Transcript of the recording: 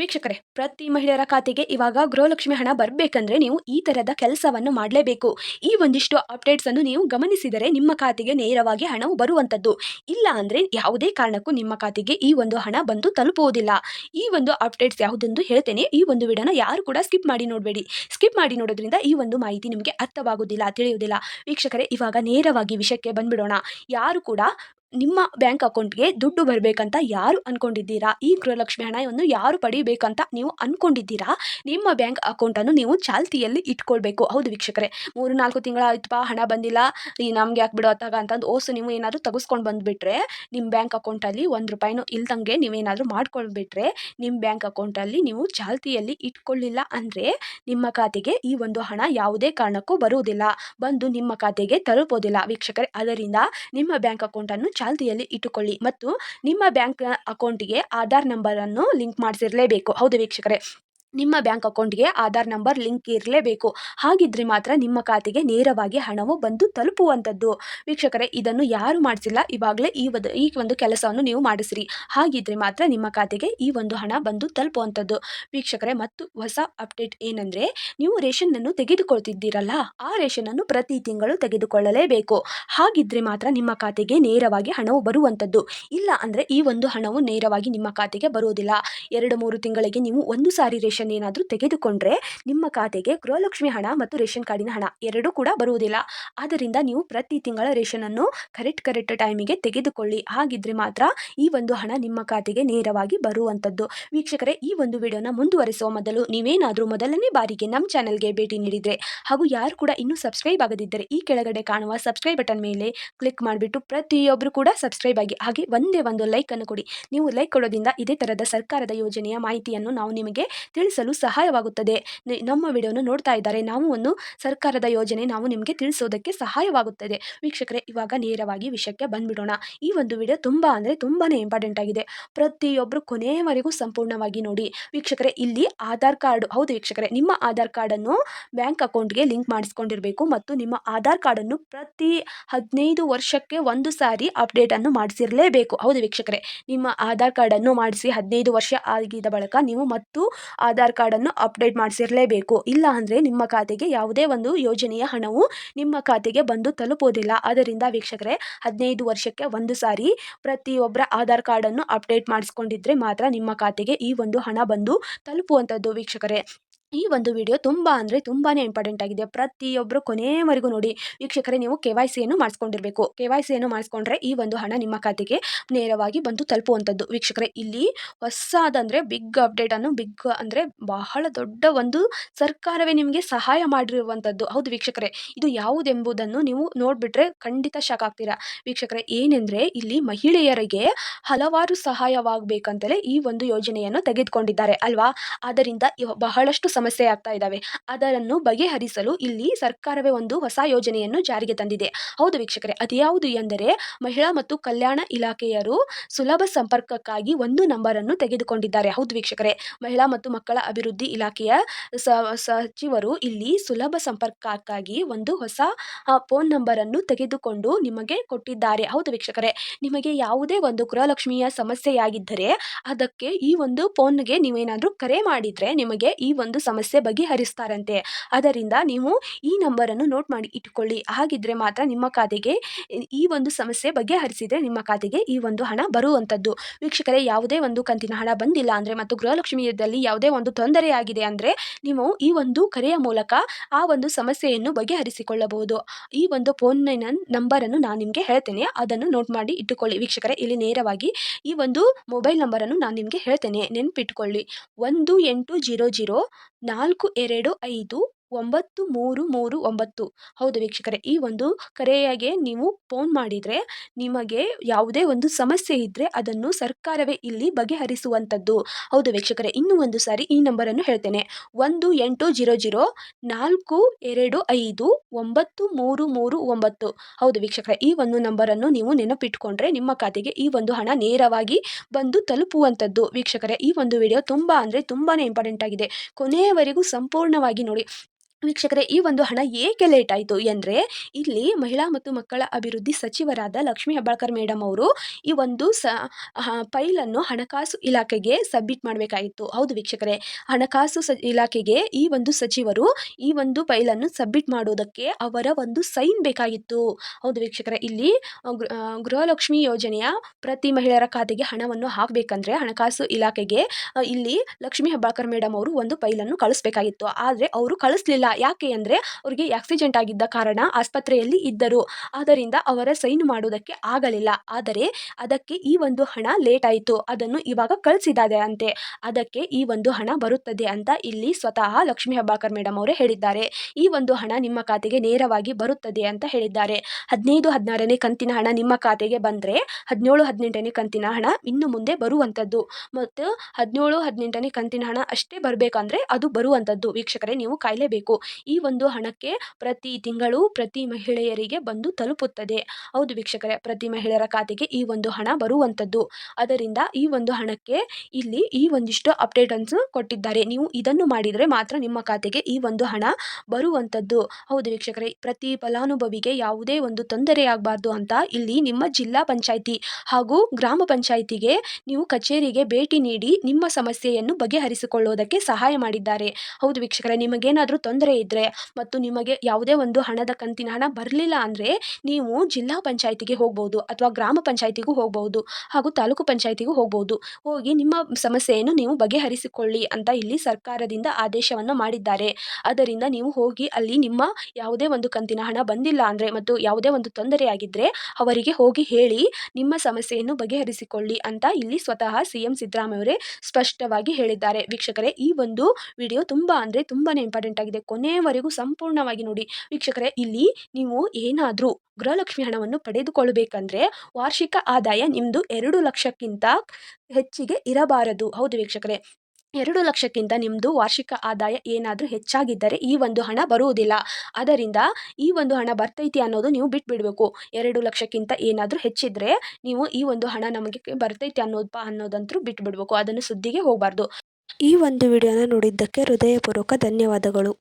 ವೀಕ್ಷಕರೇ, ಪ್ರತಿ ಮಹಿಳೆಯರ ಖಾತೆಗೆ ಇವಾಗ ಗೃಹಲಕ್ಷ್ಮಿ ಹಣ ಬರಬೇಕಂದ್ರೆ ನೀವು ಈ ಥರದ ಕೆಲಸವನ್ನು ಮಾಡಲೇಬೇಕು. ಈ ಒಂದಿಷ್ಟು ಅಪ್ಡೇಟ್ಸ್ ಅನ್ನು ನೀವು ಗಮನಿಸಿದರೆ ನಿಮ್ಮ ಖಾತೆಗೆ ನೇರವಾಗಿ ಹಣವು ಬರುವಂಥದ್ದು. ಇಲ್ಲ ಅಂದರೆ ಯಾವುದೇ ಕಾರಣಕ್ಕೂ ನಿಮ್ಮ ಖಾತೆಗೆ ಈ ಒಂದು ಹಣ ಬಂದು ತಲುಪುವುದಿಲ್ಲ. ಈ ಒಂದು ಅಪ್ಡೇಟ್ಸ್ ಯಾವುದೆಂದು ಹೇಳ್ತೇನೆ, ಈ ಒಂದು ವಿಡಿಯೋನ ಯಾರು ಕೂಡ ಸ್ಕಿಪ್ ಮಾಡಿ ನೋಡಬೇಡಿ. ಸ್ಕಿಪ್ ಮಾಡಿ ನೋಡೋದ್ರಿಂದ ಈ ಒಂದು ಮಾಹಿತಿ ನಿಮಗೆ ಅರ್ಥವಾಗುವುದಿಲ್ಲ, ತಿಳಿಯುವುದಿಲ್ಲ. ವೀಕ್ಷಕರೇ, ಇವಾಗ ನೇರವಾಗಿ ವಿಷಯಕ್ಕೆ ಬಂದ್ಬಿಡೋಣ. ಯಾರು ಕೂಡ ನಿಮ್ಮ ಬ್ಯಾಂಕ್ ಅಕೌಂಟ್ಗೆ ದುಡ್ಡು ಬರಬೇಕಂತ ಯಾರು ಅನ್ಕೊಂಡಿದ್ದೀರಾ? ಈ ಗೃಹಲಕ್ಷ್ಮಿ ಹಣವನ್ನು ಯಾರು ಪಡಿಬೇಕಂತ ನೀವು ಅನ್ಕೊಂಡಿದ್ದೀರಾ? ನಿಮ್ಮ ಬ್ಯಾಂಕ್ ಅಕೌಂಟನ್ನು ನೀವು ಚಾಲ್ತಿಯಲ್ಲಿ ಇಟ್ಕೊಳ್ಬೇಕು. ಹೌದು ವೀಕ್ಷಕರೇ, ಮೂರು ನಾಲ್ಕು ತಿಂಗಳ ಆಯ್ತಪ್ಪ ಹಣ ಬಂದಿಲ್ಲ. ಈ ನಮ್ಗೆ ಯಾಕೆ ಬಿಡೋ ಅತ್ತಾಗ ಅಂತಂದು ಓಸು ನೀವು ಏನಾದರೂ ತೆಗೆಸ್ಕೊಂಡು ಬಂದುಬಿಟ್ರೆ ನಿಮ್ಮ ಬ್ಯಾಂಕ್ ಅಕೌಂಟಲ್ಲಿ ಒಂದು ರೂಪಾಯಿನೂ ಇಲ್ದಂಗೆ ನೀವೇನಾದರೂ ಮಾಡ್ಕೊಳ್ಬಿಟ್ರೆ ನಿಮ್ಮ ಬ್ಯಾಂಕ್ ಅಕೌಂಟಲ್ಲಿ ನೀವು ಚಾಲ್ತಿಯಲ್ಲಿ ಇಟ್ಕೊಳ್ಳಿಲ್ಲ ಅಂದರೆ ನಿಮ್ಮ ಖಾತೆಗೆ ಈ ಒಂದು ಹಣ ಯಾವುದೇ ಕಾರಣಕ್ಕೂ ಬರುವುದಿಲ್ಲ. ಬಂದು ನಿಮ್ಮ ಖಾತೆಗೆ ತಲುಪೋದಿಲ್ಲ ವೀಕ್ಷಕರೇ. ಅದರಿಂದ ನಿಮ್ಮ ಬ್ಯಾಂಕ್ ಅಕೌಂಟನ್ನು ಚಾಲ್ತಿಯಲ್ಲಿ ಇಟ್ಟುಕೊಳ್ಳಿ ಮತ್ತು ನಿಮ್ಮ ಬ್ಯಾಂಕ್ ಅಕೌಂಟಿಗೆ ಆಧಾರ್ ನಂಬರನ್ನು ಲಿಂಕ್ ಮಾಡಿಸಿರಲೇಬೇಕು. ಹೌದು ವೀಕ್ಷಕರೇ. ನಿಮ್ಮ ಬ್ಯಾಂಕ್ ಅಕೌಂಟ್ಗೆ ಆಧಾರ್ ನಂಬರ್, ಲಿಂಕ್ ಇರಲೇಬೇಕು. ಹಾಗಿದ್ರೆ ಮಾತ್ರ ನಿಮ್ಮ ಖಾತೆಗೆ ನೇರವಾಗಿ ಹಣವು ಬಂದು ತಲುಪುವಂಥದ್ದು. ವೀಕ್ಷಕರೇ, ಇದನ್ನು ಯಾರು ಮಾಡಿಸಿಲ್ಲ. ಇವಾಗಲೇ ಈ ಒಂದು ಈ ಒಂದು ಕೆಲಸವನ್ನು ನೀವು ಮಾಡಿಸಿರಿ. ಹಾಗಿದ್ರೆ ಮಾತ್ರ ನಿಮ್ಮ ಖಾತೆಗೆ ಈ ಒಂದು ಹಣ ಬಂದು ತಲುಪುವಂಥದ್ದು. ವೀಕ್ಷಕರೇ, ಮತ್ತು ಹೊಸ ಅಪ್ಡೇಟ್ ಏನಂದರೆ, ನೀವು ರೇಷನ್ನನ್ನು ತೆಗೆದುಕೊಳ್ತಿದ್ದೀರಲ್ಲ, ಆ ರೇಷನನ್ನು ಪ್ರತಿ ತಿಂಗಳು ತೆಗೆದುಕೊಳ್ಳಲೇಬೇಕು. ಹಾಗಿದ್ರೆ ಮಾತ್ರ ನಿಮ್ಮ ಖಾತೆಗೆ ನೇರವಾಗಿ ಹಣವು ಬರುವಂಥದ್ದು. ಇಲ್ಲ ಅಂದರೆ ಈ ಒಂದು ಹಣವು ನೇರವಾಗಿ ನಿಮ್ಮ ಖಾತೆಗೆ ಬರುವುದಿಲ್ಲ. ಎರಡು, ಮೂರು ತಿಂಗಳಿಗೆ ನೀವು ಒಂದು ಸಾರಿ ರೇಷನ್ ರೇಷನ್ ಏನಾದರೂ ತೆಗೆದುಕೊಂಡ್ರೆ ನಿಮ್ಮ ಖಾತೆಗೆ ಗೃಹಲಕ್ಷ್ಮಿ ಹಣ ಮತ್ತು ರೇಷನ್ ಕಾರ್ಡಿನ ಹಣ ಎರಡೂ ಕೂಡ ಬರುವುದಿಲ್ಲ. ಆದ್ದರಿಂದ ನೀವು ಪ್ರತಿ ತಿಂಗಳ ರೇಷನನ್ನು ಕರೆಕ್ಟ್ ಕರೆಕ್ಟ್ ಟೈಮಿಗೆ ತೆಗೆದುಕೊಳ್ಳಿ. ಹಾಗಿದ್ರೆ ಮಾತ್ರ ಈ ಒಂದು ಹಣ ನಿಮ್ಮ ಖಾತೆಗೆ ನೇರವಾಗಿ ಬರುವಂಥದ್ದು ವೀಕ್ಷಕರೇ, ಈ ಒಂದು ವಿಡಿಯೋನ ಮುಂದುವರಿಸುವ ಮೊದಲು ನೀವೇನಾದರೂ ಮೊದಲನೇ ಬಾರಿಗೆ ನಮ್ಮ ಚಾನಲ್ಗೆ ಭೇಟಿ ನೀಡಿದರೆ ಹಾಗೂ ಯಾರು ಕೂಡ ಇನ್ನೂ ಸಬ್ಸ್ಕ್ರೈಬ್ ಆಗದಿದ್ದರೆ ಈ ಕೆಳಗಡೆ ಕಾಣುವ ಸಬ್ಸ್ಕ್ರೈಬ್ ಬಟನ್ ಮೇಲೆ ಕ್ಲಿಕ್ ಮಾಡಿಬಿಟ್ಟು ಪ್ರತಿಯೊಬ್ಬರು ಕೂಡ ಸಬ್ಸ್ಕ್ರೈಬ್ ಆಗಿ ಹಾಗೆ ಒಂದೇ ಒಂದು ಲೈಕನ್ನು ಕೊಡಿ. ನೀವು ಲೈಕ್ ಕೊಡೋದ್ರಿಂದ ಇದೇ ಥರದ ಸರ್ಕಾರದ ಯೋಜನೆಯ ಮಾಹಿತಿಯನ್ನು ನಾವು ನಿಮಗೆ ತಿಳಿಸಲು ಸಹಾಯವಾಗುತ್ತದೆ. ನಮ್ಮ ವಿಡಿಯೋನ ನೋಡ್ತಾ ಇದ್ದಾರೆ. ನಾವು ಒಂದು ಸರ್ಕಾರದ ಯೋಜನೆ ನಾವು ನಿಮಗೆ ತಿಳಿಸೋದಕ್ಕೆ ಸಹಾಯವಾಗುತ್ತದೆ. ವೀಕ್ಷಕರೇ, ಇವಾಗ ನೇರವಾಗಿ ವಿಷಯಕ್ಕೆ ಬಂದ್ಬಿಡೋಣ. ಈ ಒಂದು ವಿಡಿಯೋ ತುಂಬ ಅಂದರೆ ತುಂಬಾ ಇಂಪಾರ್ಟೆಂಟ್ ಆಗಿದೆ. ಪ್ರತಿಯೊಬ್ಬರು ಕೊನೆಯವರೆಗೂ ಸಂಪೂರ್ಣವಾಗಿ ನೋಡಿ. ವೀಕ್ಷಕರೇ, ಇಲ್ಲಿ ಆಧಾರ್ ಕಾರ್ಡ್, ಹೌದು ವೀಕ್ಷಕರೇ, ನಿಮ್ಮ ಆಧಾರ್ ಕಾರ್ಡನ್ನು ಬ್ಯಾಂಕ್ ಅಕೌಂಟ್ಗೆ ಲಿಂಕ್ ಮಾಡಿಸ್ಕೊಂಡಿರಬೇಕು ಮತ್ತು ನಿಮ್ಮ ಆಧಾರ್ ಕಾರ್ಡನ್ನು ಪ್ರತಿ ಹದಿನೈದು ವರ್ಷಕ್ಕೆ ಒಂದು ಸಾರಿ ಅಪ್ಡೇಟನ್ನು ಮಾಡಿಸಿರಲೇಬೇಕು. ಹೌದು ವೀಕ್ಷಕರೇ, ನಿಮ್ಮ ಆಧಾರ್ ಕಾರ್ಡನ್ನು ಮಾಡಿಸಿ ಹದಿನೈದು ವರ್ಷ ಆಗಿದ ಬಳಿಕ ನೀವು ಮತ್ತು ಆಧಾರ್ ಕಾರ್ಡನ್ನು ಅಪ್ಡೇಟ್ ಮಾಡಿಸಿರಲೇಬೇಕು. ಇಲ್ಲ ಅಂದರೆ ನಿಮ್ಮ ಖಾತೆಗೆ ಯಾವುದೇ ಒಂದು ಯೋಜನೆಯ ಹಣವು ನಿಮ್ಮ ಖಾತೆಗೆ ಬಂದು ತಲುಪುವುದಿಲ್ಲ ಅದರಿಂದ ವೀಕ್ಷಕರೇ, ಹದಿನೈದು ವರ್ಷಕ್ಕೆ ಒಂದು ಸಾರಿ ಪ್ರತಿಯೊಬ್ಬರ ಆಧಾರ್ ಕಾರ್ಡನ್ನು ಅಪ್ಡೇಟ್ ಮಾಡಿಸ್ಕೊಂಡಿದ್ರೆ ಮಾತ್ರ ನಿಮ್ಮ ಖಾತೆಗೆ ಈ ಒಂದು ಹಣ ಬಂದು ತಲುಪುವಂಥದ್ದು ವೀಕ್ಷಕರೇ. ಈ ಒಂದು ವಿಡಿಯೋ ತುಂಬ ಅಂದರೆ ತುಂಬಾ ಇಂಪಾರ್ಟೆಂಟ್ ಆಗಿದೆ. ಪ್ರತಿಯೊಬ್ಬರು ಕೊನೆಯವರೆಗೂ ನೋಡಿ ವೀಕ್ಷಕರೇ, ನೀವು ಕೆ ವೈ ಸಿಯನ್ನು ಮಾಡಿಸ್ಕೊಂಡಿರಬೇಕು. ಕೆ ವೈ ಸಿಯನ್ನು ಮಾಡಿಸ್ಕೊಂಡ್ರೆ ಈ ಒಂದು ಹಣ ನಿಮ್ಮ ಖಾತೆಗೆ ನೇರವಾಗಿ ಬಂದು ತಲುಪುವಂಥದ್ದು. ವೀಕ್ಷಕರೇ, ಇಲ್ಲಿ ಹೊಸದಂದರೆ ಬಿಗ್ ಅಪ್ಡೇಟನ್ನು ಬಿಗ್ ಅಂದರೆ ಬಹಳ ದೊಡ್ಡ ಒಂದು ಸರ್ಕಾರವೇ ನಿಮಗೆ ಸಹಾಯ ಮಾಡಿರುವಂಥದ್ದು. ಹೌದು ವೀಕ್ಷಕರೇ, ಇದು ಯಾವುದೆಂಬುದನ್ನು ನೀವು ನೋಡಿಬಿಟ್ರೆ ಖಂಡಿತ ಶಾಕ್ ಆಗ್ತೀರಾ. ವೀಕ್ಷಕರೇ, ಏನೆಂದರೆ ಇಲ್ಲಿ ಮಹಿಳೆಯರಿಗೆ ಹಲವಾರು ಸಹಾಯವಾಗಬೇಕಂತಲೇ ಈ ಒಂದು ಯೋಜನೆಯನ್ನು ತೆಗೆದುಕೊಂಡಿದ್ದಾರೆ ಅಲ್ವಾ? ಆದ್ದರಿಂದ ಬಹಳಷ್ಟು ಸಮಸ್ಯೆ ಆಗ್ತಾ ಇದ್ದಾವೆ ಅದನ್ನು ಬಗೆಹರಿಸಲು ಇಲ್ಲಿ ಸರ್ಕಾರವೇ ಒಂದು ಹೊಸ ಯೋಜನೆಯನ್ನು ಜಾರಿಗೆ ತಂದಿದೆ. ಹೌದು ವೀಕ್ಷಕರೇ, ಅದ್ಯಾವುದು ಎಂದರೆ ಮಹಿಳಾ ಮತ್ತು ಕಲ್ಯಾಣ ಇಲಾಖೆಯರು ಸುಲಭ ಸಂಪರ್ಕಕ್ಕಾಗಿ ಒಂದು ನಂಬರನ್ನು ತೆಗೆದುಕೊಂಡಿದ್ದಾರೆ. ಹೌದು ವೀಕ್ಷಕರೇ, ಮಹಿಳಾ ಮತ್ತು ಮಕ್ಕಳ ಅಭಿವೃದ್ಧಿ ಇಲಾಖೆಯ ಸಚಿವರು ಇಲ್ಲಿ ಸುಲಭ ಸಂಪರ್ಕಕ್ಕಾಗಿ ಒಂದು ಹೊಸ ಫೋನ್ ನಂಬರನ್ನು ತೆಗೆದುಕೊಂಡು ನಿಮಗೆ ಕೊಟ್ಟಿದ್ದಾರೆ. ಹೌದು ವೀಕ್ಷಕರೇ, ನಿಮಗೆ ಯಾವುದೇ ಒಂದು ಗೃಹಲಕ್ಷ್ಮಿಯ ಸಮಸ್ಯೆಯಾಗಿದ್ದರೆ ಅದಕ್ಕೆ ಈ ಒಂದು ಫೋನ್ಗೆ ನೀವೇನಾದರೂ ಕರೆ ಮಾಡಿದರೆ ನಿಮಗೆ ಈ ಒಂದು ಸಮಸ್ಯೆ ಬಗೆಹರಿಸ್ತಾರಂತೆ. ಅದರಿಂದ ನೀವು ಈ ನಂಬರನ್ನು ನೋಟ್ ಮಾಡಿ ಇಟ್ಟುಕೊಳ್ಳಿ. ಹಾಗಿದ್ರೆ ಮಾತ್ರ ನಿಮ್ಮ ಖಾತೆಗೆ ಈ ಒಂದು ಸಮಸ್ಯೆ ಬಗೆಹರಿಸಿದರೆ ನಿಮ್ಮ ಖಾತೆಗೆ ಈ ಒಂದು ಹಣ ಬರುವಂಥದ್ದು ವೀಕ್ಷಕರೇ, ಯಾವುದೇ ಒಂದು ಕಂತಿನ ಹಣ ಬಂದಿಲ್ಲ ಅಂದರೆ ಮತ್ತು ಗೃಹಲಕ್ಷ್ಮಿಯಲ್ಲಿ ಯಾವುದೇ ಒಂದು ತೊಂದರೆಯಾಗಿದೆ ಅಂದರೆ ನೀವು ಈ ಒಂದು ಕರೆಯ ಮೂಲಕ ಆ ಒಂದು ಸಮಸ್ಯೆಯನ್ನು ಬಗೆಹರಿಸಿಕೊಳ್ಳಬಹುದು. ಈ ಒಂದು ಫೋನಿನ ನಂಬರನ್ನು ನಾನು ನಿಮಗೆ ಹೇಳ್ತೇನೆ. ಅದನ್ನು ನೋಟ್ ಮಾಡಿ ಇಟ್ಟುಕೊಳ್ಳಿ. ವೀಕ್ಷಕರೇ, ಇಲ್ಲಿ ನೇರವಾಗಿ ಈ ಒಂದು ಮೊಬೈಲ್ ನಂಬರನ್ನು ನಾನು ನಿಮಗೆ ಹೇಳ್ತೇನೆ. ನೆನಪಿಟ್ಕೊಳ್ಳಿ. ಒಂದು ಎಂಟು ಜೀರೋ ಜೀರೋ ನಾಲ್ಕು ಎರಡು ಐದು ಒಂಬತ್ತು ಮೂರು ಮೂರು ಒಂಬತ್ತು. ಹೌದು ವೀಕ್ಷಕರೇ, ಈ ಒಂದು ಕರೆಯಾಗೆ ನೀವು ಫೋನ್ ಮಾಡಿದರೆ ನಿಮಗೆ ಯಾವುದೇ ಒಂದು ಸಮಸ್ಯೆ ಇದ್ದರೆ ಅದನ್ನು ಸರ್ಕಾರವೇ ಇಲ್ಲಿ ಬಗೆಹರಿಸುವಂಥದ್ದು. ಹೌದು ವೀಕ್ಷಕರೇ, ಇನ್ನೂ ಒಂದು ಸಾರಿ ಈ ನಂಬರನ್ನು ಹೇಳ್ತೇನೆ. ಒಂದು ಎಂಟು ಜೀರೋ ಜೀರೋ ನಾಲ್ಕು ಎರಡು ಐದು ಒಂಬತ್ತು ಮೂರು ಮೂರು ಒಂಬತ್ತು. ಹೌದು ವೀಕ್ಷಕರೇ, ಈ ಒಂದು ನಂಬರನ್ನು ನೀವು ನೆನಪಿಟ್ಕೊಂಡ್ರೆ ನಿಮ್ಮ ಖಾತೆಗೆ ಈ ಒಂದು ಹಣ ನೇರವಾಗಿ ಬಂದು ತಲುಪುವಂಥದ್ದು. ವೀಕ್ಷಕರೇ, ಈ ಒಂದು ವಿಡಿಯೋ ತುಂಬ ಅಂದರೆ ತುಂಬಾ ಇಂಪಾರ್ಟೆಂಟ್ ಆಗಿದೆ. ಕೊನೆಯವರೆಗೂ ಸಂಪೂರ್ಣವಾಗಿ ನೋಡಿ. ವೀಕ್ಷಕರೇ, ಈ ಒಂದು ಹಣ ಏಕೆ ಲೇಟ್ ಆಯಿತು ಎಂದರೆ, ಇಲ್ಲಿ ಮಹಿಳಾ ಮತ್ತು ಮಕ್ಕಳ ಅಭಿವೃದ್ಧಿ ಸಚಿವರಾದ ಲಕ್ಷ್ಮೀ ಹೆಬ್ಬಾಳ್ಕರ್ ಮೇಡಮ್ ಅವರು ಈ ಒಂದು ಸ ಫೈಲನ್ನು ಹಣಕಾಸು ಇಲಾಖೆಗೆ ಸಬ್ಮಿಟ್ ಮಾಡಬೇಕಾಗಿತ್ತು. ಹೌದು ವೀಕ್ಷಕರೇ, ಹಣಕಾಸು ಸ, ಇಲಾಖೆಗೆ ಈ ಒಂದು ಸಚಿವರು ಈ ಒಂದು ಫೈಲನ್ನು ಸಬ್ಮಿಟ್ ಮಾಡೋದಕ್ಕೆ ಅವರ ಒಂದು ಸೈನ್ ಬೇಕಾಗಿತ್ತು. ಹೌದು ವೀಕ್ಷಕರೇ, ಇಲ್ಲಿ ಗೃಹಲಕ್ಷ್ಮಿ ಯೋಜನೆಯ ಪ್ರತಿ ಮಹಿಳೆಯರ ಖಾತೆಗೆ ಹಣವನ್ನು ಹಾಕಬೇಕಂದ್ರೆ ಹಣಕಾಸು ಇಲಾಖೆಗೆ ಇಲ್ಲಿ ಲಕ್ಷ್ಮೀ ಹೆಬ್ಬಾಳ್ಕರ್ ಮೇಡಮ್ ಅವರು ಒಂದು ಫೈಲನ್ನು ಕಳಿಸ್ಬೇಕಾಗಿತ್ತು. ಆದರೆ ಅವರು ಕಳಿಸ್ಲಿಲ್ಲ. ಯಾಕೆ ಅಂದರೆ ಅವರಿಗೆ ಆಕ್ಸಿಡೆಂಟ್ ಆಗಿದ್ದ ಕಾರಣ ಆಸ್ಪತ್ರೆಯಲ್ಲಿ ಇದ್ದರು. ಆದ್ದರಿಂದ ಅವರ ಸೈನ್ ಮಾಡೋದಕ್ಕೆ ಆಗಲಿಲ್ಲ. ಆದರೆ ಅದಕ್ಕೆ ಈ ಒಂದು ಹಣ ಲೇಟ್ ಆಯಿತು. ಅದನ್ನು ಇವಾಗ ಕಳಿಸಿದ್ದಾರೆ ಅಂತೆ. ಅದಕ್ಕೆ ಈ ಒಂದು ಹಣ ಬರುತ್ತದೆ ಅಂತ ಇಲ್ಲಿ ಸ್ವತಃ ಲಕ್ಷ್ಮೀ ಹೆಬ್ಬಾಳ್ಕರ್ ಮೇಡಮ್ ಅವರೇ ಹೇಳಿದ್ದಾರೆ. ಈ ಒಂದು ಹಣ ನಿಮ್ಮ ಖಾತೆಗೆ ನೇರವಾಗಿ ಬರುತ್ತದೆ ಅಂತ ಹೇಳಿದ್ದಾರೆ. ಹದಿನೈದು ಹದಿನಾರನೇ ಕಂತಿನ ಹಣ ನಿಮ್ಮ ಖಾತೆಗೆ ಬಂದರೆ ಹದಿನೇಳು ಹದಿನೆಂಟನೇ ಕಂತಿನ ಹಣ ಇನ್ನು ಮುಂದೆ ಬರುವಂಥದ್ದು ಮತ್ತು ಹದಿನೇಳು ಹದಿನೆಂಟನೇ ಕಂತಿನ ಹಣ ಅಷ್ಟೇ ಬರಬೇಕಂದ್ರೆ ಅದು ಬರುವಂಥದ್ದು ವೀಕ್ಷಕರೇ, ನೀವು ಕಾಯಲೇಬೇಕು. ಈ ಒಂದು ಹಣಕ್ಕೆ ಪ್ರತಿ ತಿಂಗಳು ಪ್ರತಿ ಮಹಿಳೆಯರಿಗೆ ಬಂದು ತಲುಪುತ್ತದೆ. ಹೌದು ವೀಕ್ಷಕರೇ, ಪ್ರತಿ ಮಹಿಳೆಯರ ಖಾತೆಗೆ ಈ ಒಂದು ಹಣ ಬರುವಂಥದ್ದು ಅದರಿಂದ ಈ ಒಂದು ಹಣಕ್ಕೆ ಇಲ್ಲಿ ಈ ಒಂದಿಷ್ಟು ಅಪ್ಡೇಟನ್ಸ್ ಕೊಟ್ಟಿದ್ದಾರೆ. ನೀವು ಇದನ್ನು ಮಾಡಿದರೆ ಮಾತ್ರ ನಿಮ್ಮ ಖಾತೆಗೆ ಈ ಒಂದು ಹಣ ಬರುವಂಥದ್ದು ಹೌದು ವೀಕ್ಷಕರೇ, ಪ್ರತಿ ಫಲಾನುಭವಿಗೆ ಯಾವುದೇ ಒಂದು ತೊಂದರೆಯಾಗಬಾರ್ದು ಅಂತ ಇಲ್ಲಿ ನಿಮ್ಮ ಜಿಲ್ಲಾ ಪಂಚಾಯಿತಿ ಹಾಗೂ ಗ್ರಾಮ ಪಂಚಾಯಿತಿಗೆ ನೀವು ಕಚೇರಿಗೆ ಭೇಟಿ ನೀಡಿ ನಿಮ್ಮ ಸಮಸ್ಯೆಯನ್ನು ಬಗೆಹರಿಸಿಕೊಳ್ಳುವುದಕ್ಕೆ ಸಹಾಯ ಮಾಡಿದ್ದಾರೆ. ಹೌದು ವೀಕ್ಷಕರೇ, ನಿಮಗೇನಾದರೂ ತೊಂದರೆ ಇದ್ದರೆ ಮತ್ತು ನಿಮಗೆ ಯಾವುದೇ ಒಂದು ಹಣದ ಕಂತಿನ ಹಣ ಬರಲಿಲ್ಲ ಅಂದರೆ ನೀವು ಜಿಲ್ಲಾ ಪಂಚಾಯಿತಿಗೆ ಹೋಗ್ಬೋದು ಅಥವಾ ಗ್ರಾಮ ಪಂಚಾಯಿತಿಗೂ ಹೋಗ್ಬೋದು ಹಾಗೂ ತಾಲೂಕು ಪಂಚಾಯಿತಿಗೂ ಹೋಗ್ಬೋದು. ಹೋಗಿ ನಿಮ್ಮ ಸಮಸ್ಯೆಯನ್ನು ನೀವು ಬಗೆಹರಿಸಿಕೊಳ್ಳಿ ಅಂತ ಇಲ್ಲಿ ಸರ್ಕಾರದಿಂದ ಆದೇಶವನ್ನು ಮಾಡಿದ್ದಾರೆ. ಅದರಿಂದ ನೀವು ಹೋಗಿ ಅಲ್ಲಿ ನಿಮ್ಮ ಯಾವುದೇ ಒಂದು ಕಂತಿನ ಹಣ ಬಂದಿಲ್ಲ ಅಂದರೆ ಮತ್ತು ಯಾವುದೇ ಒಂದು ತೊಂದರೆಯಾಗಿದ್ದರೆ ಅವರಿಗೆ ಹೋಗಿ ಹೇಳಿ ನಿಮ್ಮ ಸಮಸ್ಯೆಯನ್ನು ಬಗೆಹರಿಸಿಕೊಳ್ಳಿ ಅಂತ ಇಲ್ಲಿ ಸ್ವತಃ ಸಿ ಎಂ ಸಿದ್ದರಾಮಯ್ಯವರೇ ಸ್ಪಷ್ಟವಾಗಿ ಹೇಳಿದ್ದಾರೆ. ವೀಕ್ಷಕರೇ, ಈ ಒಂದು ವಿಡಿಯೋ ತುಂಬ ಅಂದರೆ ತುಂಬಾ ಇಂಪಾರ್ಟೆಂಟ್ ಆಗಿದೆ. ಕೊನೆಯವರೆಗೂ ಸಂಪೂರ್ಣವಾಗಿ ನೋಡಿ. ವೀಕ್ಷಕರೇ, ಇಲ್ಲಿ ನೀವು ಏನಾದರೂ ಗೃಹಲಕ್ಷ್ಮಿ ಹಣವನ್ನು ಪಡೆದುಕೊಳ್ಳಬೇಕಂದ್ರೆ ವಾರ್ಷಿಕ ಆದಾಯ ನಿಮ್ಮದು ಎರಡು ಲಕ್ಷಕ್ಕಿಂತ ಹೆಚ್ಚಿಗೆ ಇರಬಾರದು. ಹೌದು ವೀಕ್ಷಕರೇ. ಎರಡು ಲಕ್ಷಕ್ಕಿಂತ ನಿಮ್ಮದು ವಾರ್ಷಿಕ ಆದಾಯ ಏನಾದರೂ ಹೆಚ್ಚಾಗಿದ್ದರೆ ಈ ಒಂದು ಹಣ ಬರುವುದಿಲ್ಲ. ಅದರಿಂದ ಈ ಒಂದು ಹಣ ಬರ್ತೈತಿ ಅನ್ನೋದು ನೀವು ಬಿಟ್ಬಿಡಬೇಕು. ಎರಡು ಲಕ್ಷಕ್ಕಿಂತ ಏನಾದರೂ ಹೆಚ್ಚಿದ್ರೆ ನೀವು ಈ ಒಂದು ಹಣ ನಮಗೆ ಬರ್ತೈತಿ ಅನ್ನೋದಪ್ಪ ಅನ್ನೋದಂತರೂ ಬಿಟ್ಬಿಡ್ಬೇಕು. ಅದನ್ನು ಸುದ್ದಿಗೆ ಹೋಗಬಾರ್ದು. ಈ ಒಂದು ವಿಡಿಯೋನ ನೋಡಿದ್ದಕ್ಕೆ ಹೃದಯಪೂರ್ವಕ ಧನ್ಯವಾದಗಳು.